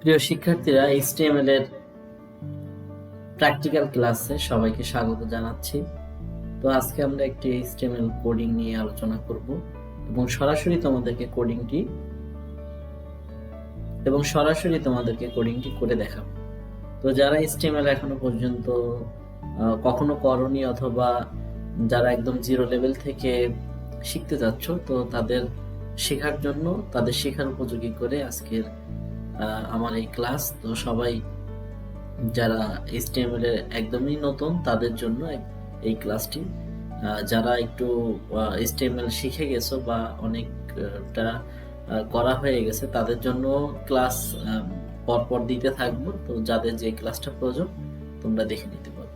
প্রিয় শিক্ষার্থীরা এইচটিএমএল এর প্র্যাকটিক্যাল ক্লাসে সবাইকে স্বাগত জানাচ্ছি। তো আজকে আমরা একটি এইচটিএমএল কোডিং নিয়ে আলোচনা করব এবং সরাসরি তোমাদেরকে কোডিংটি এবং সরাসরি তোমাদেরকে কোডিংটি করে দেখাবো। তো যারা এইচটিএমএল এখনও পর্যন্ত কখনো করনি অথবা যারা একদম জিরো লেভেল থেকে শিখতে যাচ্ছ, তো তাদের শেখার জন্য, তাদের শেখার উপযোগী করে আজকের আমার এই ক্লাস তো সবাই যারা এইচটিএমএল এর একদমই নতুন, তাদের জন্য এই ক্লাসটি যারা একটু এইচটিএমএল শিখে গেছো বা অনেকটা করা হয়ে গেছে, তাদের জন্য ক্লাস পরপর দিতে থাকব। তো যাদের যে ক্লাসটা প্রয়োজন, তোমরা দেখে নিতে পারো।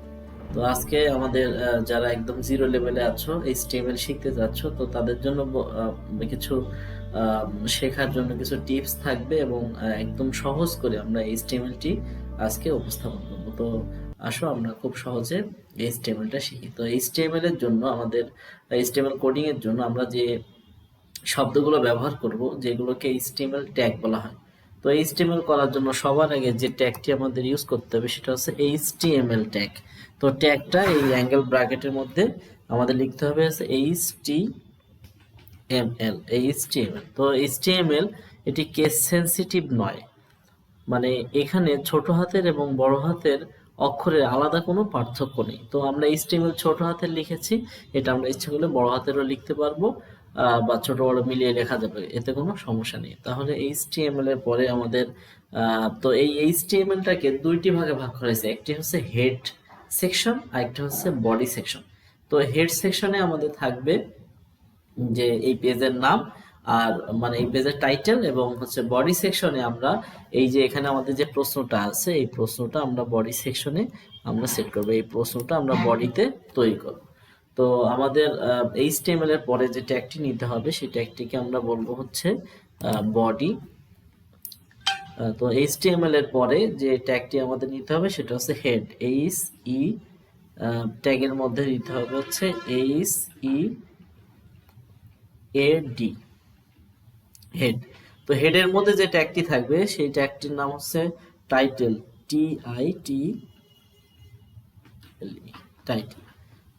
তো আজকে আমাদের যারা একদম জিরো লেভেলে আছো এইচটিএমএল শিখতে যাচ্ছ, তো তাদের জন্য কিছু শেখার জন্য কিছু টিপস থাকবে এবং একদম সহজ করে আমরা এইচটিএমএল টি আজকে উপস্থাপন করব। তো আসো, আমরা খুব সহজে এই স্টেমেলটা শিখি। তো এইচটিএমএল এর জন্য আমাদের এইচটিএমএল কোডিং এর জন্য আমরা যে শব্দগুলো ব্যবহার করব, যেগুলোকে এইচটিএমএল ট্যাগ বলা হয়, তো এইচটিএমএল করার জন্য সবার আগে যে ট্যাগটি আমাদের ইউজ করতে হবে সেটা হচ্ছে এইচটিএমএল ট্যাগ তো ট্যাগটা এই অ্যাঙ্গেল ব্র্যাকেটের মধ্যে আমাদের লিখতে হবে হচ্ছে টি এম এল এইচটিএমএল তো এইচটিএমএল এটি কেস সেনসিটিভ নয়। মানে এখানে ছোট হাতের এবং বড় হাতের অক্ষরের আলাদা কোনো পার্থক্য নেই। তো আমরা এইচটিএমএল ছোট হাতের লিখেছি, এটা আমরা ইচ্ছে করলে বড় হাতেরও লিখতে পারব বা ছোট বড় মিলিয়ে লেখা যাবে, এতে কোনো সমস্যা নেই। তাহলে এইচটিএমএল এর পরে আমাদের তো এই এইচটিএমএলটাকে দুইটি ভাগে ভাগ করা হয়েছে। একটি হচ্ছে হেড সেকশন আর একটা হচ্ছে বডি সেকশন তো হেড সেকশনে আমাদের থাকবে যে এই পেজের নাম আর মানে এই পেজের টাইটেল এবং হচ্ছে বডি সেকশনে আমরা এই যে এখানে আমাদের যে প্রশ্নটা আছে, এই প্রশ্নটা আমরা বডি সেকশনে আমরা সেট করব। এই প্রশ্নটা আমরা বডিতে তৈরি করব। তো আমাদের এইচটিএমএল এর পরে যে ট্যাগটি নিতে হবে, সেই ট্যাগটিকে আমরা বলব হচ্ছে বডি তো এইচটিএমএল এর পরে যে ট্যাগটি আমাদের নিতে হবে, সেটা হচ্ছে হেড এইচ ই ট্যাগের মধ্যে নিতে হবে হচ্ছে H E A D head তো হেডের মধ্যে যে ট্যাগটি থাকবে সেই ট্যাগটির নাম হচ্ছে title T I T title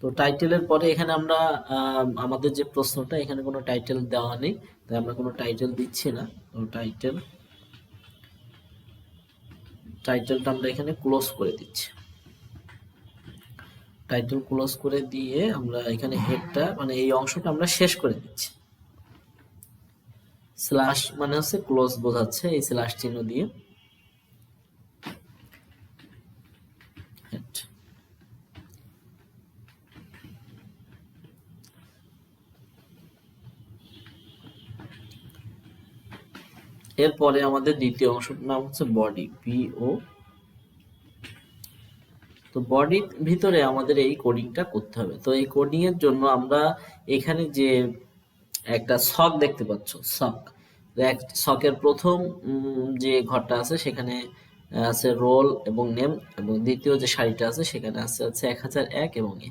তো টাইটেলের পরে এখানে আমরা আম, আমাদের যে প্রশ্নটা এখানে কোনো টাইটেল দেওয়া নেই তাই আমরা কোনো টাইটেল দিচ্ছি না। তো টাইটেল টাইটেলটা আমরা এখানে ক্লোজ করে দিচ্ছি। টাইটেল ক্লোজ করে দিয়ে আমরা এখানে হেডটা মানে এই অংশটা আমরা শেষ করে দিচ্ছি। স্ল্যাশ মানে হচ্ছে ক্লোজ বোঝাচ্ছে এই স্ল্যাশ চিহ্ন দিয়ে। এরপরে আমাদের দ্বিতীয় অংশটার নাম হচ্ছে বডি বি ও তো বডির ভিতরে আমাদের এই কোডিংটা করতে হবে। তো এই কোডিং এর জন্য আমরা এখানে যে একটা সক দেখতে পাচ্ছ সক সকের প্রথম যে ঘরটা আছে সেখানে আছে রোল এবং নেম এবং দ্বিতীয় যে শাড়িটা আছে সেখানে আছে হচ্ছে এক হাজার এক এবং এ।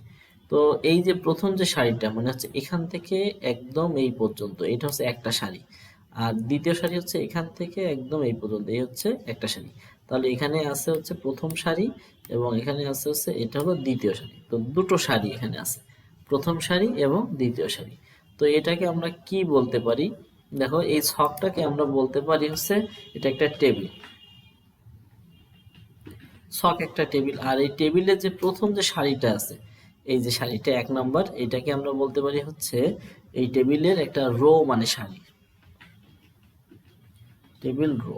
তো এই যে প্রথম যে শাড়িটা মানে হচ্ছে এখান থেকে একদম এই পর্যন্ত, এটা হচ্ছে একটা শাড়ি। আর দ্বিতীয় শাড়ি হচ্ছে এখান থেকে একদম এই পর্যন্ত, এই হচ্ছে একটা শাড়ি। তাহলে এখানে আছে হচ্ছে প্রথম শাড়ি এবং এখানে আছে হচ্ছে, এটা হলো দ্বিতীয় শাড়ি। তো দুটো শাড়ি এখানে আছে, প্রথম শাড়ি এবং দ্বিতীয় শাড়ি। তো এটাকে আমরা কি বলতে পারি? দেখো, এই ছকটাকে আমরা বলতে পারি হচ্ছে, এটা একটা টেবিল। ছক একটা টেবিল। আর এই টেবিলের যে প্রথম যে শাড়িটা আছে, এই যে শাড়িটা এক নাম্বার, এটাকে আমরা বলতে পারি হচ্ছে, এই টেবিলের একটা রো মানে শাড়ি টেবিল রো।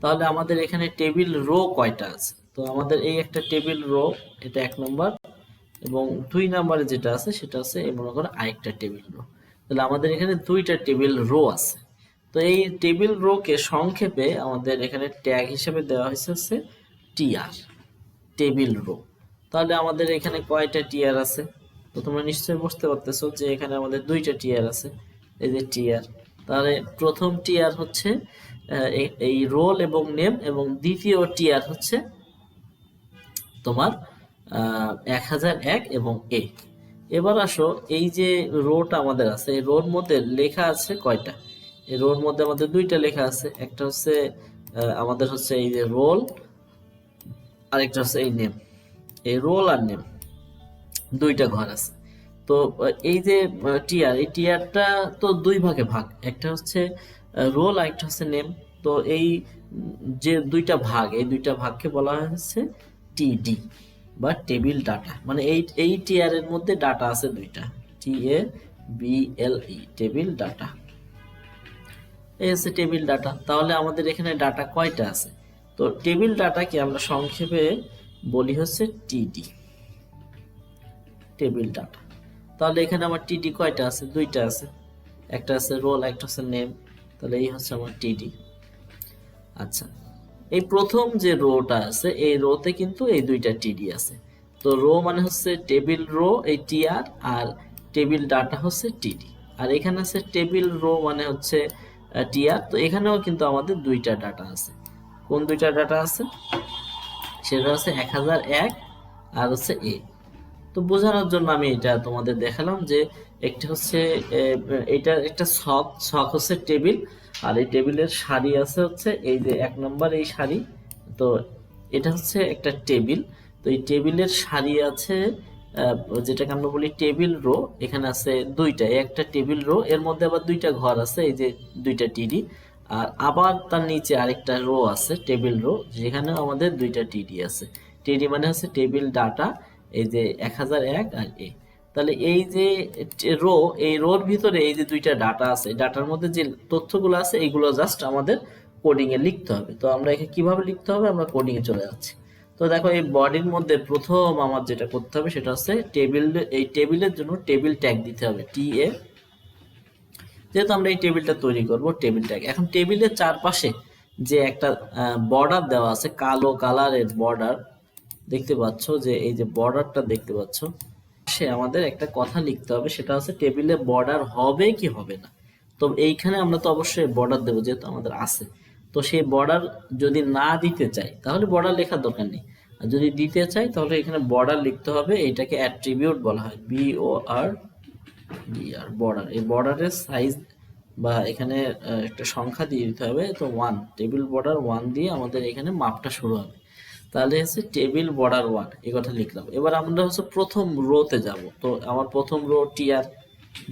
তাহলে আমাদের এখানে টেবিল রো কয়টা আছে? তো আমাদের এই একটা টেবিল রো, এটা এক নম্বর। এবং দুই নাম্বারে যেটা আছে, সেটা এই মনে করো আরেকটা টেবিল রো তাহলে আমাদের এখানে দুইটা টেবিল রো আছে। তো এই টেবিল রোকে সংক্ষেপে আমাদের এখানে ট্যাগ হিসেবে দেওয়া হয়েছে হচ্ছে টিআর টেবিল রো তাহলে আমাদের এখানে কয়টা টিআর আছে? তো তোমরা নিশ্চয়ই বুঝতে পারতেছো যে এখানে আমাদের দুইটা টিআর আছে, এই যে টিআর তাহলে প্রথম টিআর হচ্ছে এই রোল এবং নেম এবং দ্বিতীয় টিআর হচ্ছে তোমার এক হাজার এক এবং এ এবার আসো, এই যে রোটা আমাদের আছে, এই রোর মধ্যে লেখা আছে কয়টা? এই রোর মধ্যে আমাদের দুইটা লেখা আছে, একটা হচ্ছে আমাদের হচ্ছে এই যে রোল, আরেকটা হচ্ছে এই নেম। এই রোল আর নেম, দুইটা ঘর আছে। তো এই যে টিয়ার, এই টিয়ারটা তো দুই ভাগে ভাগ, একটা হচ্ছে রোল আর একটা হচ্ছে নেম। তো এই যে দুইটা ভাগ, এই দুইটা ভাগকে বলা হচ্ছে টিডি বা টেবিল ডাটা মানে এই এই টিয়ারের মধ্যে ডাটা আছে দুইটা T A B L E table data এই হচ্ছে টেবিল ডাটা তাহলে আমাদের এখানে ডাটা কয়টা আছে? তো টেবিল ডাটাকে আমরা সংক্ষেপে বলি হচ্ছে টিডি টেবিল ডাটা তাহলে এখানে আমার টিডি কয়টা আছে? দুইটা আছে। একটা আছে রোল একটা আছে নেম তাহলে এই হচ্ছে আমার টিডি আচ্ছা। এই প্রথম যে রোটা আছে, এই রোতে কিন্তু এই দুইটা টিডি আছে। তো রো মানে হচ্ছে টেবিল রো, এই টিআর আর টেবিল ডাটা হচ্ছে টিডি আর এখানে আছে টেবিল রো মানে হচ্ছে টিআর তো এখানেও কিন্তু আমাদের দুইটা ডাটা আছে। কোন দুইটা ডাটা আছে? সেটা হচ্ছে এক হাজার এক আর হচ্ছে এ তো বোঝানোর জন্য আমি এটা তোমাদের দেখালাম যে একটি হচ্ছে এটা একটা শখ শখ হচ্ছে টেবিল, আর এই টেবিলের শাড়ি আছে হচ্ছে, এই যে এক নম্বর এই শাড়ি তো এটা হচ্ছে একটা টেবিল, তো এই টেবিলের শাড়ি আছে যেটাকে আমরা বলি টেবিল রো, এখানে আছে দুইটা, একটা টেবিল রো, এর মধ্যে আবার দুইটা ঘর আছে, এই যে দুইটা টিডি, আর আবার তার নিচে আরেকটা রো আছে, টেবিল রো যেখানে আমাদের দুইটা টিডি আছে, টিডি মানে হচ্ছে টেবিল ডাটা, এই যে এক হাজার এক আর এ। তাহলে এই যে রো, এই রোর ভিতরে এই যে দুইটা ডাটা আছে ডাটার মধ্যে যে তথ্যগুলো আছে, এইগুলো জাস্ট আমাদের কোডিং এ লিখতে হবে। তো আমরা এখানে কীভাবে লিখতে হবে? আমরা কোডিং এ চলে যাচ্ছি। তো দেখো, এই বডির মধ্যে প্রথম আমার যেটা করতে হবে সেটা হচ্ছে টেবিল এই টেবিলের জন্য টেবিল ট্যাগ দিতে হবে টি এ যেহেতু আমরা এই টেবিলটা তৈরি করব টেবিল ট্যাগ এখন টেবিলের চারপাশে যে একটা বর্ডার দেওয়া আছে, কালো কালারের বর্ডার দেখতে পাচ্ছ যে এই যে বর্ডারটা দেখতে পাচ্ছ সে আমাদের একটা কথা লিখতে হবে, সেটা হচ্ছে টেবিলে বর্ডার হবে কি হবে না। তো এইখানে আমরা তো অবশ্যই বর্ডার দেবো যেহেতু আমাদের আছে। তো সেই বর্ডার যদি না দিতে চাই, তাহলে বর্ডার লেখার দরকার নেই। আর যদি দিতে চাই, তাহলে এখানে বর্ডার লিখতে হবে, এটাকে অ্যাট্রিবিউট বলা হয় বি ও আর আর বর্ডার এই বর্ডারের সাইজ বা এখানে একটা সংখ্যা দিয়ে দিতে হবে, তো ওয়ান টেবিল বর্ডার ওয়ান দিয়ে আমাদের এখানে মাপটা শুরু হবে। তাহলে হচ্ছে টেবিল বর্ডার ওয়ান, এই কথা লিখলাম। এবার আমরা হচ্ছে প্রথম রোতে যাব। তো আমার প্রথম রো টিআর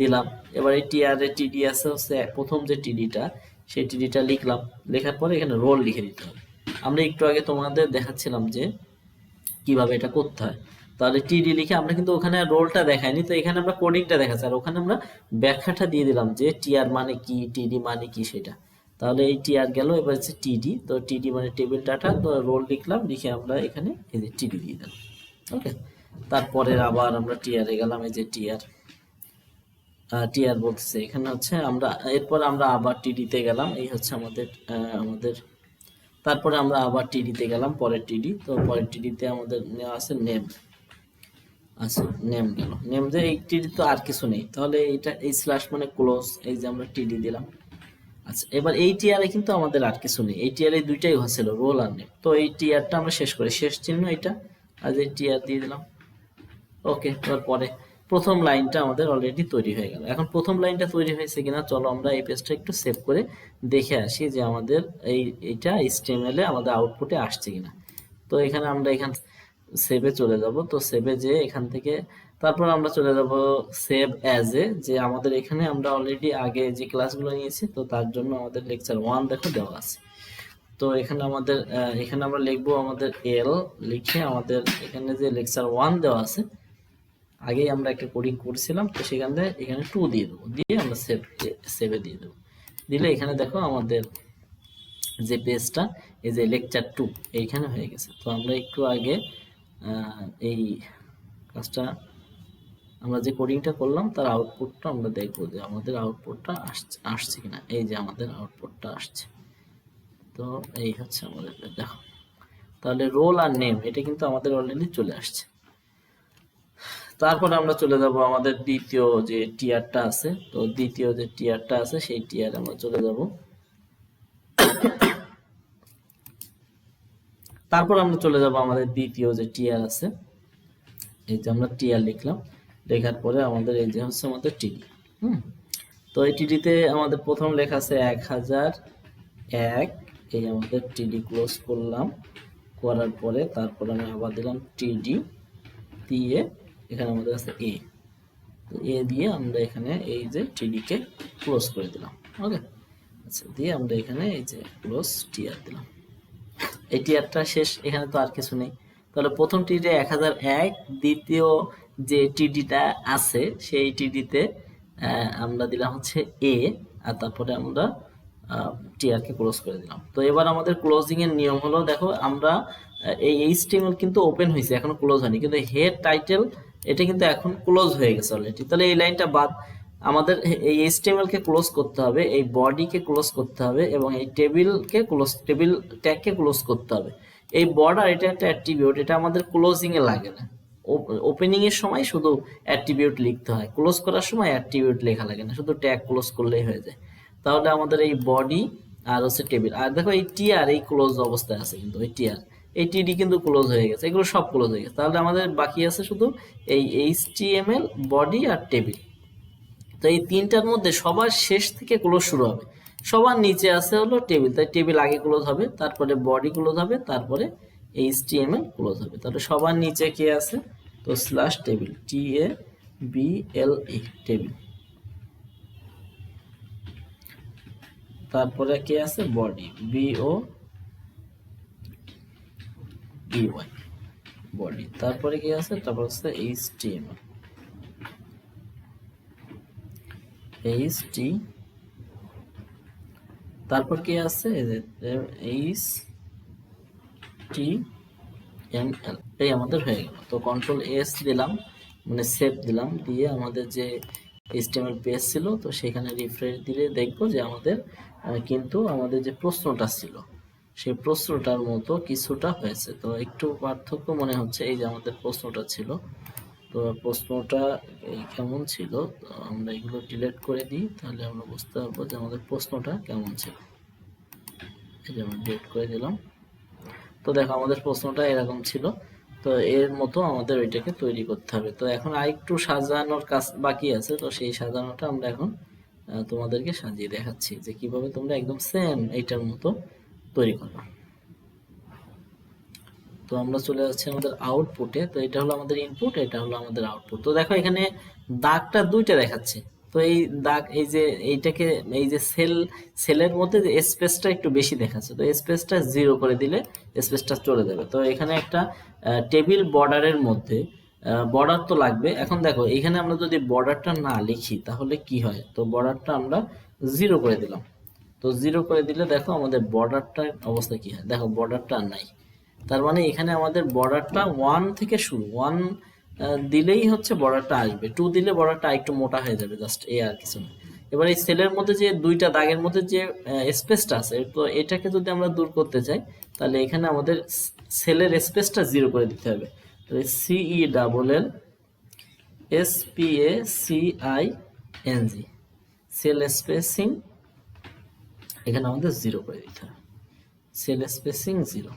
দিলাম। এবার এই টিআর টিডি আছে হচ্ছে প্রথম যে টিডিটা, সেই টিডিটা লিখলাম। লেখার পরে এখানে রোল লিখে দিতে হবে। আমরা একটু আগে তোমাদের দেখাচ্ছিলাম যে কীভাবে এটা করতে হয়। তাহলে টিডি লিখে আমরা কিন্তু ওখানে রোলটা দেখাইনি, তো এখানে আমরা কোডিংটা দেখাচ্ছি। আর ওখানে আমরা ব্যাখ্যাটা দিয়ে দিলাম যে টিআর মানে কি, টিডি মানে কি সেটা। তাহলে এই টি আর গেল, এবার হচ্ছে টিডি তো টিডি মানে টেবিল ডাটা তো রোল লিখলাম, লিখে আমরা এখানে এই যে টিডি দিয়ে দিলাম। ওকে? তারপরে আবার আমরা টিআরে গেলাম, এই যে টিআর টিআর বলতেছে, এখানে হচ্ছে আমরা, এরপর আমরা আবার টিডিতে গেলাম, এই হচ্ছে আমাদের আমাদের, তারপরে আমরা আবার টিডিতে গেলাম, পরের টিডি তো পরের টিডিতে আমাদের নেওয়া আছে নেম। আচ্ছা নেম গেল। নেম যে এই টিডি তো আর কিছু নেই। তাহলে এটা, এই স্ল্যাশ মানে ক্লোজ এই যে আমরা টিডি দিলাম। আচ্ছা এবার এই টিআরে কিন্তু আমাদের আর কিছু নেই। এই টিআরে দুইটাই হচ্ছিল রোল আর নেম তো এই টিআরটা আমরা শেষ করি। শেষ চিহ্ন এটা। আর এই টিআর দিয়ে দিলাম। ওকে এবার পরে। প্রথম লাইনটা আমাদের অলরেডি তৈরি হয়ে গেল। এখন প্রথম লাইনটা তৈরি হয়েছে কিনা, চলো আমরা এই পেজটা একটু সেভ করে দেখে আসি যে আমাদের এই এটা এ আমাদের আউটপুটে আসছে কিনা। তো এখানে আমরা এখান সেভে চলে যাব। তো সেভে যে এখান থেকে তারপর আমরা চলে যাব সেভ অ্যাজ এ, যে আমাদের এখানে আমরা অলরেডি আগে যে ক্লাসগুলো নিয়েছি, তো তার জন্য আমাদের লেকচার ওয়ান দেখো দেওয়া আছে। তো এখানে আমাদের এখানে আমরা লিখব আমাদের এল লিখে আমাদের এখানে যে লেকচার ওয়ান দেওয়া আছে, আগেই আমরা একটা কোডিং করেছিলাম, তো সেখান থেকে এখানে টু দিয়ে দেবো। দিয়ে আমরা সেভ সেভে দিয়ে দেবো। দিলে এখানে দেখো আমাদের যে পেজটা এই যে লেকচার টু এইখানে হয়ে গেছে। তো আমরা একটু আগে এই কাজটা আমরা যে কোডিংটা করলাম, তার আউটপুটটা আমরা দেখব যে আমাদের আউটপুটটা আসছে আসছে কিনা। এই যে আমাদের আউটপুটটা আসছে। তো এই হচ্ছে আমাদের, দেখো। তাহলে রোল আর নেম এটা কিন্তু আমাদের অলরেডি চলে আসছে। তারপর আমরা চলে যাব আমাদের দ্বিতীয় যে টিয়ারটা আছে। তো দ্বিতীয় যে টিয়ারটা আছে, সেই টিয়ার আমরা চলে যাব। তারপর আমরা চলে যাব আমাদের দ্বিতীয় যে টিয়ার আছে। এই যে আমরা টিয়ার লিখলাম। লেখার পরে আমাদের এই যে হচ্ছে আমাদের টিডি হুম? তো এই টিডিতে আমাদের প্রথম লেখা আছে এক হাজার এক, এই আমাদের টিডি ক্লোজ করলাম, করার পরে তারপর আমি আবার দিলাম টিডি দিয়ে এখানে আমাদের আছে এ তো এ দিয়ে আমরা এখানে এই যে টিডিকে ক্লোজ করে দিলাম ওকে আচ্ছা দিয়ে আমরা এখানে এই যে ক্লোজ টিআর দিলাম। এই টিআরটা শেষ, এখানে তো আর কিছু নেই। তাহলে প্রথম টিডি এক হাজার এক, দ্বিতীয় যে টিডিটা আছে, সেই টিডিতে আমরা দিলাম হচ্ছে এ আর তারপরে আমরা টিআরকে ক্লোজ করে দিলাম। তো এবার আমাদের ক্লোজিং এর নিয়ম হলো, দেখো আমরা এই এইচটিএমএল কিন্তু ওপেন হয়েছে, এখন ক্লোজ হয়নি, কিন্তু হেড টাইটেল এটা কিন্তু এখন ক্লোজ হয়ে গেছে অলরেডি তাহলে এই লাইনটা বাদ, আমাদের এই এইচটিএমএল কে ক্লোজ করতে হবে, এই বডিকে ক্লোজ করতে হবে, এবং এই টেবিলকে ক্লোজ টেবিল ট্যাগকে ক্লোজ করতে হবে। এই বর্ডার এটা একটা অ্যাট্রিবিউট এটা আমাদের ক্লোজিং এ লাগে না। ওপেনিং এর সময় শুধু অ্যাট্রিবিউট লিখতে হয়। ক্লোজ করার সময় অ্যাট্রিবিউট লেখা লাগে না, শুধু ট্যাগ ক্লোজ করলেই হয়ে যায়। তাহলে আমাদের এই বডি আর হচ্ছে টেবিল আর দেখো এই টিআর এই ক্লোজ অবস্থায় আছে কিন্তু, এই টিআর এই টিডি কিন্তু ক্লোজ হয়ে গেছে, এগুলো সব ক্লোজ হয়ে গেছে। তাহলে আমাদের বাকি আছে শুধু এই এইচটিএমএল বডি আর টেবিল তো এই তিনটার মধ্যে সবার শেষ থেকে ক্লোজ শুরু হবে। সবার নিচে আছে হলো টেবিল তাই টেবিল আগে ক্লোজ হবে, তারপরে বডি ক্লোজ হবে, তারপরে এইচটিএমএল ক্লোজ হবে। তাহলে সবার নিচে কে আছে? তো slash table T A B L E table তারপরে কে আছে? Body B O B Y body তারপরে কি আছে? তারপর আছে এইচটিএমএল এইচ টি তারপর কি আছে? এইচ টি এই আমাদের হয়ে গেল। তো কন্ট্রোল এস দিলাম মানে সেভ দিলাম, দিয়ে আমাদের যে এইচটিএমএল পেজ ছিল, তো সেখানে রিফ্রেশ দিলে দেখব যে আমাদের কিন্তু আমাদের যে প্রশ্নটা ছিল, সেই প্রশ্নটার মতো কিছুটা হয়েছে। তো একটু পার্থক্য মনে হচ্ছে এই যে আমাদের প্রশ্নটা ছিল। তো প্রশ্নটা কেমন ছিল? আমরা এগুলো ডিলিট করে দিই, তাহলে আমরা বুঝতে পারব যে আমাদের প্রশ্নটা কেমন ছিল। এই যে আমরা ডিলিট করে দিলাম। তো দেখো আমাদের প্রশ্নটা এরকম ছিল। তো এর মতো আমাদের ওইটাকে তৈরি করতে হবে। তো এখন আরেকটু সাজানোর কাজ বাকি আছে। তো সেই সাজানোটা আমরা এখন তোমাদেরকে সাজিয়ে দেখাচ্ছি যে কীভাবে তোমরা একদম সেম এইটার মতো তৈরি করবে। তো আমরা চলে যাচ্ছি আমাদের আউটপুটে তো এটা হলো আমাদের ইনপুট এটা হলো আমাদের আউটপুট তো দেখো এখানে দাগটা দুইটা দেখাচ্ছে। তো এই দাগ, এই যে এইটাকে, এই যে সেল সেলের মধ্যে যে স্পেসটা একটু বেশি দেখাচ্ছে, তো স্পেসটা জিরো করে দিলে স্পেসটা চলে যাবে। তো এখানে একটা টেবিল বর্ডারের মধ্যে বর্ডার তো লাগবে। এখন দেখো, এখানে আমরা যদি বর্ডারটা না লিখি, তাহলে কি হয়? তো বর্ডারটা আমরা জিরো করে দিলাম। তো জিরো করে দিলে দেখো আমাদের বর্ডারটার অবস্থা কি হয়? দেখো বর্ডারটা নাই। তার মানে এখানে আমাদের বর্ডারটা ওয়ান থেকে শুরু ওয়ান দিলেই হচ্ছে বর্ডারটা আসবে। টু দিলে বর্ডারটা একটু মোটা হয়ে যাবে জাস্ট এ আর কিছু না। এবার এই সেলের মধ্যে যে দুইটা দাগের মধ্যে যে স্পেসটা আছে, তো এটাকে যদি আমরা দূর করতে চাই, তাহলে এখানে আমাদের সেলের স্পেসটা জিরো করে দিতে হবে। তাহলে C E double L S P A C I N G cell spacing এখানে আমাদের জিরো করে দিতে হবে। সেল স্পেসিং জিরো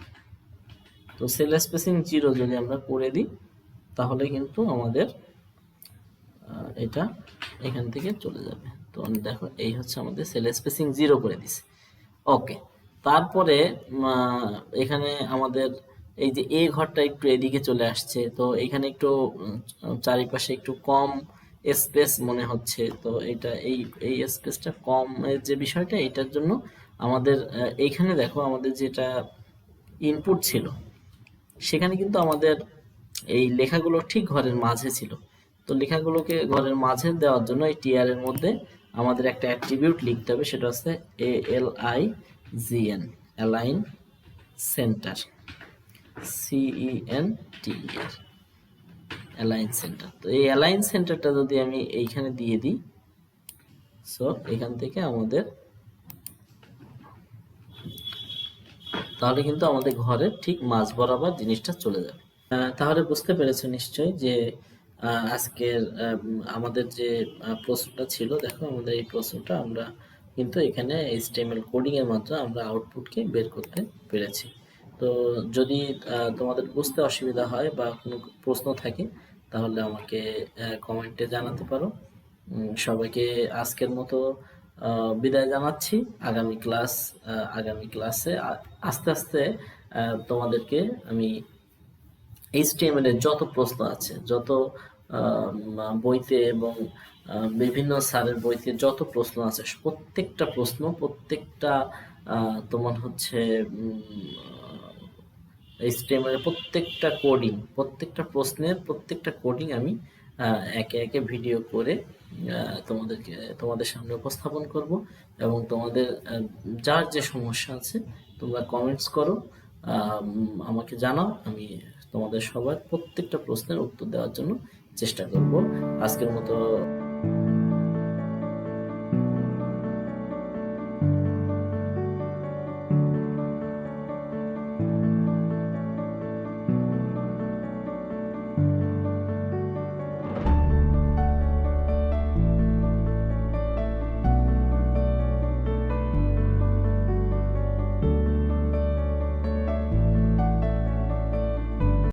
তো সেল স্পেসিং জিরো যদি আমরা করে দিই তাহলে কিন্তু আমাদের এটা এখান থেকে চলে যাবে। তো আমি দেখো, এই হচ্ছে আমাদের সেল স্পেসিং জিরো করে দিছে। ওকে তারপরে এখানে আমাদের এই যে এ ঘরটা একটু এদিকে চলে আসছে, তো এখানে একটু চারিপাশে একটু কম স্পেস মনে হচ্ছে। তো এটা এই এই স্পেসটা কম যে বিষয়টা, এটার জন্য আমাদের এইখানে দেখো আমাদের যেটা ইনপুট ছিল, সেখানে কিন্তু আমাদের এই লেখাগুলো ঠিক ঘরের মাঝে ছিল। তো লেখাগুলোকে ঘরের মাঝে দেওয়ার জন্য এই টিআর এর মধ্যে আমাদের একটা অ্যাট্রিবিউট লিখতে হবে, সেটা হচ্ছে A L I G N align center C E N T R align center তো এই অ্যালাইন সেন্টারটা যদি আমি এইখানে দিয়ে দিই সো এখান থেকে আমাদের তাহলে কিন্তু আমাদের ঘরের ঠিক মাঝ বরাবর জিনিসটা চলে যাবে। তাহলে বুঝতে পেরেছ নিশ্চয়ই যে আজকের আমাদের যে প্রশ্নটা ছিল, দেখো আমাদের এই প্রশ্নটা আমরা কিন্তু এখানে এইচটিএমএল কোডিং এর মাধ্যমে আমরা আউটপুটকে বের করতে পেরেছি। তো যদি তোমাদের বুঝতে অসুবিধা হয় বা কোনো প্রশ্ন থাকে, তাহলে আমাকে কমেন্টে জানাতে পারো। সবাইকে আজকের মতো বিদায় জানাচ্ছি। আগামী ক্লাস আগামী ক্লাসে আস্তে আস্তে তোমাদেরকে আমি এইচটিএমএল এর যত প্রশ্ন আছে, যত বইতে এবং বিভিন্ন স্যারের বইতে যত প্রশ্ন আছে, প্রত্যেকটা প্রশ্ন, প্রত্যেকটা তোমার হচ্ছে এইচটিএমএল এর প্রত্যেকটা কোডিং প্রত্যেকটা প্রশ্নের প্রত্যেকটা কোডিং আমি একে একে ভিডিও করে তোমাদেরকে, তোমাদের সামনে উপস্থাপন করব এবং তোমাদের যার যে সমস্যা আছে, তোমরা কমেন্টস করো আমাকে জানাও, আমি তোমাদের সবার প্রত্যেকটা প্রশ্নের উত্তর দেওয়ার জন্য চেষ্টা করব। আজকের মতো